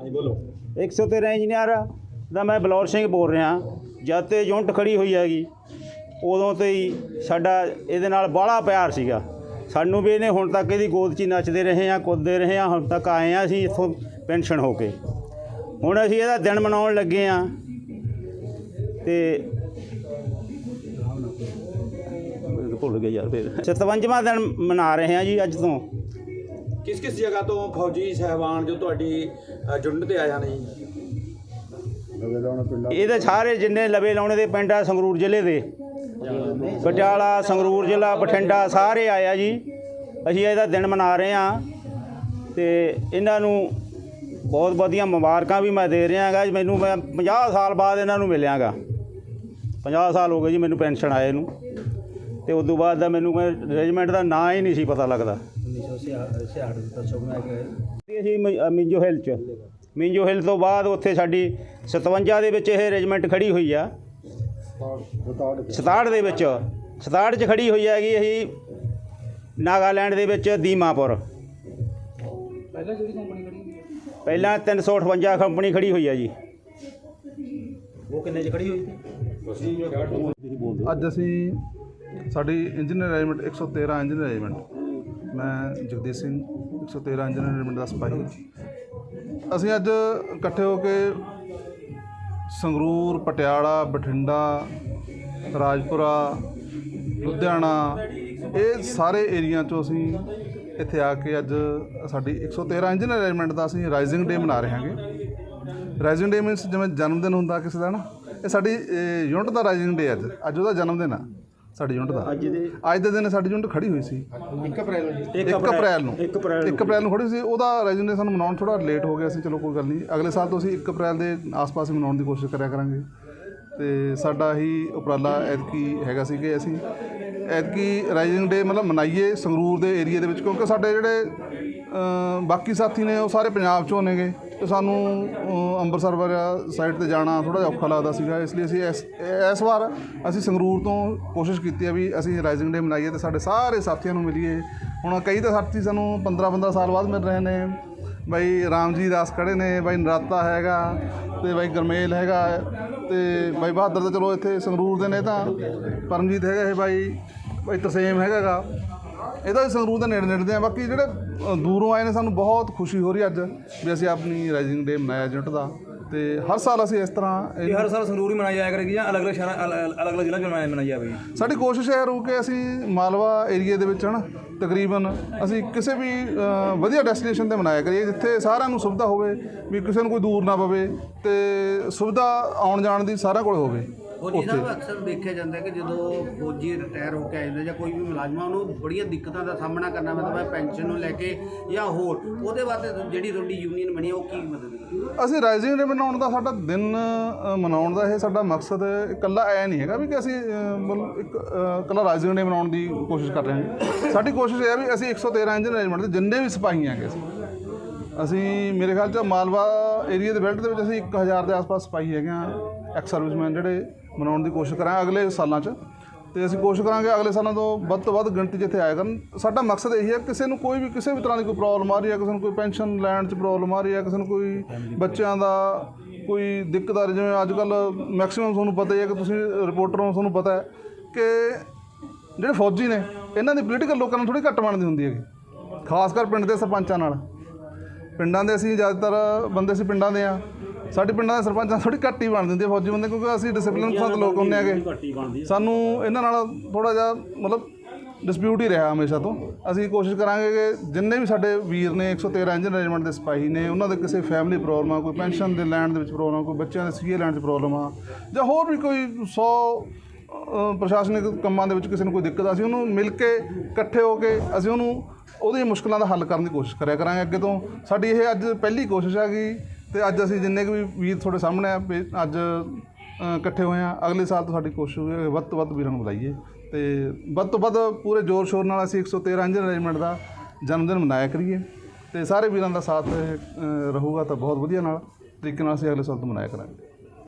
ਹਾਂਜੀ ਬੋਲੋ। 113 ਇੰਜੀਨੀਅਰ ਦਾ ਮੈਂ ਬਲੌਰ ਸਿੰਘ ਬੋਲ ਰਿਹਾ। ਜਦ ਤੇ ਯੂਨਿਟ ਖੜੀ ਹੋਈ ਹੈਗੀ ਉਦੋਂ ਤੇ ਹੀ ਸਾਡਾ ਇਹਦੇ ਨਾਲ ਬਾਹਲਾ ਪਿਆਰ ਸੀਗਾ। ਸਾਨੂੰ ਵੀ ਇਹਨੇ ਹੁਣ ਤੱਕ ਇਹਦੀ ਗੋਦ 'ਚ ਨੱਚਦੇ ਰਹੇ ਆ ਕੁੱਦਦੇ ਰਹੇ ਆ ਹੁਣ ਤੱਕ ਆਏ ਆ ਅਸੀਂ ਇੱਥੋਂ ਪੈਨਸ਼ਨ ਹੋ ਕੇ। ਹੁਣ ਅਸੀਂ ਇਹਦਾ ਦਿਨ ਮਨਾਉਣ ਲੱਗੇ ਆ ਤੇ ਭੁੱਲ ਗਏ ਯਾਰ ਫਿਰ। 57ਵਾਂ ਦਿਨ ਮਨਾ ਰਹੇ ਆ ਜੀ ਅੱਜ ਤੋਂ। ਕਿਸ ਕਿਸ ਜਗ੍ਹਾ ਤੋਂ ਫੌਜੀ ਸਹਿਬਾਨ ਜੋ ਤੁਹਾਡੀ ਜੁੰਡ ਤੇ ਆਇਆ ਨੇ ਜੀ ਇਹਦੇ ਸਾਰੇ ਜਿੰਨੇ ਲਵੇ ਲਾਉਣੇ ਦੇ ਪਿੰਡ ਆ ਸੰਗਰੂਰ ਜ਼ਿਲ੍ਹੇ ਦੇ। ਪਟਿਆਲਾ ਸੰਗਰੂਰ ਜ਼ਿਲ੍ਹਾ ਬਠਿੰਡਾ ਸਾਰੇ ਆਇਆ ਜੀ। ਅਸੀਂ ਇਹਦਾ ਦਿਨ ਮਨਾ ਰਹੇ ਆ ਤੇ ਇਹਨਾਂ ਨੂੰ ਬਹੁਤ ਵਧੀਆ ਮੁਬਾਰਕਾਂ ਵੀ ਮੈਂ ਦੇ ਰਿਹਾ ਗਾ ਮੈਨੂੰ ਮੈਂ 50 ਸਾਲ ਬਾਅਦ ਇਹਨਾਂ ਨੂੰ ਮਿਲਿਆਗਾ। 50 ਸਾਲ ਹੋ ਗਏ ਜੀ ਮੈਨੂੰ ਪੈਨਸ਼ਨ ਆਏ ਨੂੰ। ਤੇ ਉਸ ਤੋਂ ਬਾਅਦ ਦਾ ਮੈਨੂੰ ਰੈਜੀਮੈਂਟ ਦਾ ਨਾਂ ਹੀ ਨਹੀਂ ਸੀ ਪਤਾ ਲੱਗਦਾ। ਅਸੀਂ ਮ- ਅ, ਮਿੰਜੋ ਹਿੱਲ ਚ। ਮਿੰਜੋ ਹਿੱਲ ਤੋਂ ਬਾਅਦ ਉੱਥੇ ਸਾਡੀ 57 ਦੇ ਵਿੱਚ ਇਹ ਰੈਜੀਮੈਂਟ ਖੜੀ ਹੋਈ ਆ। 67 ਦੇ ਵਿੱਚ। 67 ਚ ਖੜੀ ਹੋਈ ਹੈਗੀ ਅਸੀਂ ਨਾਗਾਲੈਂਡ ਦੇ ਵਿੱਚ ਦੀਮਾਪੁਰ। ਪਹਿਲਾਂ ਜਿਹੜੀ ਕੰਪਨੀ ਖੜੀ ਪਹਿਲਾਂ 358 ਕੰਪਨੀ ਖੜੀ ਹੋਈ ਆ ਜੀ। ਉਹ ਕਿੰਨੇ ਚ ਖੜੀ ਹੋਈ ਸੀ? ਅੱਜ ਅਸੀਂ ਸਾਡੀ ਇੰਜੀਨੀਅਰ ਰੈਜੀਮੈਂਟ 113 ਇੰਜੀਨੀਅਰ ਰੈਜੀਮੈਂਟ। ਮੈਂ ਜਗਦੀਸ਼ ਸਿੰਘ 113 ਇੰਜੀਨੀਅਰ ਰੈਜੀਮੈਂਟ ਦਾ ਸਿਪਾਹੀ ਅਸੀਂ ਅੱਜ ਇਕੱਠੇ ਹੋ ਕੇ ਸੰਗਰੂਰ, ਪਟਿਆਲਾ, ਬਠਿੰਡਾ, ਰਾਜਪੁਰਾ, ਲੁਧਿਆਣਾ, ਇਹ ਸਾਰੇ ਏਰੀਆ ਚੋਂ ਅਸੀਂ ਇੱਥੇ ਆ ਕੇ ਅੱਜ ਸਾਡੀ 113 ਇੰਜੀਨੀਅਰ ਰੈਜੀਮੈਂਟ ਦਾ ਅਸੀਂ ਰਾਈਜ਼ਿੰਗ ਡੇ ਮਨਾ ਰਹੇ ਹਾਂਗੇ। ਰਾਈਜ਼ਿੰਗ ਡੇ ਮੀਨਸ ਜਿਵੇਂ ਜਨਮ ਦਿਨ ਹੁੰਦਾ ਕਿਸੇ ਦਾ ਨਾ, ਇਹ ਸਾਡੀ ਯੂਨਿਟ ਦਾ ਰਾਈਜ਼ਿੰਗ ਡੇ ਅੱਜ। ਅੱਜ ਉਹਦਾ ਜਨਮ ਦਿਨ ਆ। ਸਾਡੀ ਯੂਨਿਟ ਦਾ। ਅੱਜ ਦੇ ਅੱਜ ਦੇ ਦਿਨ ਸਾਡੀ ਯੂਨਿਟ ਖੜੀ ਹੋਈ ਸੀ। 1 ਅਪ੍ਰੈਲ ਨੂੰ। 1 ਅਪ੍ਰੈਲ। ਨੂੰ। 1 ਅਪ੍ਰੈਲ 1 ਅਪ੍ਰੈਲ ਨੂੰ ਖੜੀ ਸੀ। ਉਹਦਾ ਰਾਈਜ਼ਿੰਗ ਡੇ ਸਾਨੂੰ ਮਨਾਉਣ ਥੋੜਾ ਲੇਟ ਹੋ ਗਿਆ ਸੀ। ਚਲੋ ਕੋਈ ਗੱਲ ਨਹੀਂ। ਅਗਲੇ ਸਾਲ ਤੋਂ ਅਸੀਂ 1 ਅਪ੍ਰੈਲ ਦੇ ਆਸ-ਪਾਸ ਮਨਾਉਣ ਦੀ ਕੋਸ਼ਿਸ਼ ਕਰਿਆ ਕਰਾਂਗੇ। ਤੇ ਸਾਡਾ ਹੀ ਉਪਰਾਲਾ ਐਤਕੀ ਹੈਗਾ ਸੀ ਕਿ ਅਸੀਂ ਐਤਕੀ ਰਾਈਜ਼ਿੰਗ ਡੇ ਮਤਲਬ ਮਨਾਈਏ ਸੰਗਰੂਰ ਦੇ ਏਰੀਆ ਦੇ ਵਿੱਚ, ਕਿਉਂਕਿ ਸਾਡੇ ਜਿਹੜੇ ਬਾਕੀ ਸਾਥੀ ਨੇ ਉਹ ਸਾਰੇ ਪੰਜਾਬ ਚੋਂ ਨੇਗੇ ਤੇ ਸਾਨੂੰ ਅੰਮ੍ਰਿਤਸਰ ਵਗੈਰਾ ਸਾਈਡ ਤੇ ਜਾਣਾ ਥੋੜਾ ਜਿਹਾ ਔਖਾ ਲੱਗਦਾ ਸੀਗਾ, ਇਸ ਲਈ ਅਸੀਂ ਇਸ ਵਾਰ ਅਸੀਂ ਸੰਗਰੂਰ ਤੋਂ ਕੋਸ਼ਿਸ਼ ਕੀਤੀ ਹੈ ਵੀ ਅਸੀਂ ਰਾਈਜ਼ਿੰਗ ਡੇ ਮਨਾਈਏ ਤੇ ਸਾਡੇ ਸਾਰੇ ਸਾਥੀਆਂ ਨੂੰ ਮਿਲੀਏ। ਹੁਣ ਕਈ ਤਾਂ ਸਾਥੀ ਸਾਨੂੰ 15 15 ਸਾਲ ਬਾਅਦ ਮਿਲ ਰਹੇ ਨੇ ਬਾਈ ਰਾਮਜੀ ਦਾਸ ਖੜੇ ਨੇ ਬਾਈ ਨਰਾਤਾ ਹੈਗਾ ਤੇ ਬਾਈ ਗਰਮੇਲ ਹੈਗਾ ਤੇ ਬਾਈ ਬਹਾਦਰ ਤਾਂ ਚਲੋ ਇੱਥੇ ਸੰਗਰੂਰ ਦੇ ਨੇ ਤਾਂ ਪਰਮਜੀਤ ਹੈਗਾ ਇਹ ਬਾਈ ਬਾਈ ਤਰਸੇਮ ਹੈਗਾ ਗਾ ਇਹਦਾ ਵੀ ਸੰਗਰੂਰ ਦੇ ਨੇੜੇ ਨੇੜੇ ਦੇ ਆ ਬਾਕੀ ਜਿਹੜੇ ਦੂਰੋਂ ਆਏ ਨੇ ਸਾਨੂੰ ਬਹੁਤ ਖੁਸ਼ੀ ਹੋ ਰਹੀ ਅੱਜ ਵੀ ਅਸੀਂ ਆਪਣੀ ਰਾਈਜ਼ਿੰਗ ਡੇ ਮਨਾਇਆ ਯੂਨਿਟ ਦਾ ਤੇ ਹਰ ਸਾਲ ਅਸੀਂ ਇਸ ਤਰ੍ਹਾਂ ਇਹ- ਹਰ ਸਾਲ ਸੰਗਰੂਰ ਹੀ ਮਨਾਇਆ ਜਾਇਆ ਕਰੇਗੀ ਜਾਂ ਅਲੱਗ-ਅਲੱਗ ਸ਼ਹਿਰਾਂ ਅਲੱਗ-ਅਲੱਗ ਜ਼ਿਲ੍ਹਾ ਚ ਮਨਾਇਆ ਜਾਵੇ ਸਾਡੀ ਕੋਸ਼ਿਸ਼ ਇਹ ਰਹੂ ਕਿ ਅਸੀਂ ਮਾਲਵਾ ਏਰੀਆ ਦੇ ਵਿੱਚ ਹਨ ਤਕਰੀਬਨ ਅਸੀਂ ਕਿਸੇ ਵੀ ਵਧੀਆ ਡੈਸਟੀਨੇਸ਼ਨ ਤੇ ਮਨਾਇਆ ਕਰੀਏ ਜਿੱਥੇ ਸਾਰਿਆਂ ਨੂੰ ਸੁਵਿਧਾ ਹੋਵੇ ਵੀ ਕਿਸੇ ਨੂੰ ਕੋਈ ਦੂਰ ਨਾ ਪਵੇ ਤੇ ਸੁਵਿਧਾ ਆਉਣ ਜਾਣ ਦੀ ਸਾਰਿਆਂ ਕੋਲ ਹੋਵੇ। ਫੌਜੀ ਸਾਹਿਬ ਅਕਸਰ ਦੇਖਿਆ ਜਾਂਦਾ ਹੈ ਕਿ ਜਦੋਂ ਫੌਜੀ ਰਿਟਾਇਰ ਹੋ ਕੇ ਆ ਜਾਂਦਾ ਜਾਂ ਕੋਈ ਵੀ ਮੁਲਾਜ਼ਮ ਉਹਨੂੰ ਬੜੀਆਂ ਦਿੱਕਤਾਂ ਦਾ ਸਾਹਮਣਾ ਕਰਨਾ ਪੈਂਦਾ ਹੈ ਪੈਨਸ਼ਨ ਨੂੰ ਲੈ ਕੇ ਜਾਂ ਹੋਰ ਉਹਦੇ ਵਾਸਤੇ ਜਿਹੜੀ ਤੁਹਾਡੀ ਯੂਨੀਅਨ ਬਣੀ ਉਹ ਕੀ ਮਦਦ ਅਸੀਂ ਰਾਈਜ਼ਿੰਗ ਡੇ ਮਨਾਉਣ ਦਾ ਸਾਡਾ ਦਿਨ ਮਨਾਉਣ ਦਾ ਇਹ ਸਾਡਾ ਮਕਸਦ ਇਕੱਲਾ ਐ ਨਹੀਂ ਹੈਗਾ ਵੀ ਕਿ ਅਸੀਂ ਇੱਕ ਇਕੱਲਾ ਰਾਈਜ਼ਿੰਗ ਡੇ ਮਨਾਉਣ ਦੀ ਕੋਸ਼ਿਸ਼ ਕਰ ਰਹੇ ਹਾਂ। ਸਾਡੀ ਕੋਸ਼ਿਸ਼ ਇਹ ਹੈ ਵੀ ਅਸੀਂ 113 ਇੰਜਨ ਰੈਜੀਮੈਂਟ ਦੇ ਜਿੰਨੇ ਵੀ ਸਿਪਾਹੀ ਹੈਗੇ ਅਸੀਂ ਅਸੀਂ ਮੇਰੇ ਖਿਆਲ ਚ ਮਾਲਵਾ ਏਰੀਆ ਦੇ ਬੈਲਟ ਦੇ ਵਿੱਚ ਅਸੀਂ 1000 ਦੇ ਆਸ-ਪਾਸ ਸਿਪਾਹੀ ਹੈਗੇ ਆ ਐਕਸ ਸਰਵਿਸਮੈਨ ਜਿਹੜੇ ਬਣਾਉਣ ਦੀ ਕੋਸ਼ਿਸ਼ ਕਰਾਂਗੇ ਅਗਲੇ ਸਾਲਾਂ 'ਚ। ਤੇ ਅਸੀਂ ਕੋਸ਼ਿਸ਼ ਕਰਾਂਗੇ ਅਗਲੇ ਸਾਲਾਂ ਤੋਂ ਵੱਧ ਤੋਂ ਵੱਧ ਗਿਣਤੀ 'ਚ ਇੱਥੇ ਆਇਆ ਕਰਨ। ਸਾਡਾ ਮਕਸਦ ਇਹੀ ਹੈ, ਕਿਸੇ ਨੂੰ ਕੋਈ ਵੀ, ਕਿਸੇ ਵੀ ਤਰ੍ਹਾਂ ਦੀ ਕੋਈ ਪ੍ਰੋਬਲਮ ਆ ਰਹੀ ਹੈ, ਕਿਸੇ ਨੂੰ ਕੋਈ ਪੈਨਸ਼ਨ ਲੈਣ 'ਚ ਪ੍ਰੋਬਲਮ ਆ ਰਹੀ ਹੈ, ਕਿਸੇ ਨੂੰ ਕੋਈ ਬੱਚਿਆਂ ਦਾ ਕੋਈ ਦਿੱਕਤ ਆ ਰਹੀ ਜਿਵੇਂ ਅੱਜ ਕੱਲ ਮੈਕਸਿਮਮ ਤੁਹਾਨੂੰ ਪਤਾ ਹੀ ਹੈ ਕਿ ਤੁਸੀਂ ਰਿਪੋਰਟਰ ਹੋ, ਤੁਹਾਨੂੰ ਪਤਾ ਹੈ ਕਿ ਜਿਹੜੇ ਫੌਜੀ ਨੇ ਇਹਨਾਂ ਦੀ ਪੋਲੀਟੀਕਲ ਲੋਕਾਂ ਨਾਲ ਥੋੜੀ ਘੱਟ ਬਣਦੀ ਹੁੰਦੀ ਹੈਗੀ। ਖਾਸ ਕਰ ਪਿੰਡ ਦੇ ਸਰਪੰਚਾਂ ਨਾਲ। ਪਿੰਡਾਂ ਦੇ ਅਸੀਂ ਜ਼ਿਆਦਾਤਰ ਬੰਦੇ ਅਸੀਂ ਪਿੰਡਾਂ ਦੇ ਆ। ਸਾਡੇ ਪਿੰਡਾਂ ਦੇ ਸਰਪੰਚਾਂ ਥੋੜੀ ਘੱਟ ਹੀ ਬਣਦੀ ਹੁੰਦੀ ਫੌਜੀ ਬੰਦੇ ਕਿਉਂਕਿ ਅਸੀਂ ਡਿਸਪਲਿਨ ਪਸੰਦ ਲੋਕ ਹੁੰਦੇ ਹੈਗੇ। ਸਾਨੂੰ ਇਹਨਾਂ ਨਾਲ ਥੋੜਾ ਜਿਹਾ ਮਤਲਬ ਡਿਸਪਿਊਟ ਹੀ ਰਿਹਾ ਹਮੇਸ਼ਾ ਤੋਂ। ਅਸੀਂ ਕੋਸ਼ਿਸ਼ ਕਰਾਂਗੇ ਕਿ ਜਿੰਨੇ ਵੀ ਸਾਡੇ ਵੀਰ ਨੇ 113 ਇੰਜਨ ਰੈਜੀਮੈਂਟ ਦੇ ਸਿਪਾਹੀ ਨੇ ਉਹਨਾਂ ਦੇ ਕਿਸੇ ਫੈਮਿਲੀ ਪ੍ਰੋਬਲਮ ਆ ਕੋਈ ਪੈਨਸ਼ਨ ਦੇ ਲੈਣ ਦੇ ਵਿੱਚ ਪ੍ਰੋਬਲਮ ਆ ਕੋਈ ਬੱਚਿਆਂ ਦੇ ਸੀਏ ਲੈਣ 'ਚ ਪ੍ਰੋਬਲਮ ਆ ਜਾਂ ਹੋਰ ਵੀ ਕੋਈ 100 ਅ, ਪ੍ਰਸ਼ਾਸਨਿਕ ਕੰਮਾਂ ਦੇ ਵਿੱਚ ਕਿਸੇ ਨੂੰ ਕੋਈ ਦਿੱਕਤ ਆ ਅਸੀਂ ਉਹਨੂੰ ਮਿਲ ਕੇ ਇਕੱਠੇ ਹੋ ਕੇ ਅਸੀਂ ਉਹਨੂੰ ਉਹਦੀਆਂ ਮੁਸ਼ਕਲਾਂ ਦਾ ਹੱਲ ਕਰਨ ਦੀ ਕੋਸ਼ਿਸ਼ ਕਰਿਆ ਕਰਾਂਗੇ। ਅੱਗੇ ਤੋਂ ਸਾਡੀ ਇਹ ਅੱਜ ਪਹਿਲੀ ਕੋਸ਼ਿਸ਼ ਹੈਗੀ ਤੇ ਅੱਜ ਅਸੀਂ ਜਿੰਨੇ ਕੁ ਵੀ ਵੀਰ ਤੁਹਾਡੇ ਸਾਹਮਣੇ ਆ ਵੀ ਅੱਜ ਇਕੱਠੇ ਹੋਏ ਆ ਅਗਲੇ ਸਾਲ ਤੋਂ ਸਾਡੀ ਕੋਸ਼ਿਸ਼ ਹੋਵੇ ਵੱਧ ਤੋਂ ਵੱਧ ਵੀਰਾਂ ਨੂੰ ਬੁਲਾਈਏ। ਤੇ ਵੱਧ ਤੋਂ ਵੱਧ ਪੂਰੇ ਜ਼ੋਰ ਸ਼ੋਰ ਨਾਲ ਅਸੀਂ 113 ਇੰਜਨ ਰੈਜੀਮੈਂਟ ਦਾ ਜਨਮ ਦਿਨ ਮਨਾਇਆ ਕਰੀਏ ਤੇ ਸਾਰੇ ਵੀਰਾਂ ਦਾ ਸਾਥ ਅ, ਰਹੂਗਾ ਤਾਂ ਬਹੁਤ ਵਧੀਆ ਨਾਲ ਤਰੀਕੇ ਨਾਲ ਅਸੀਂ ਅਗਲੇ ਸਾਲ ਤੋਂ ਮਨਾਇਆ ਕਰਾਂਗੇ।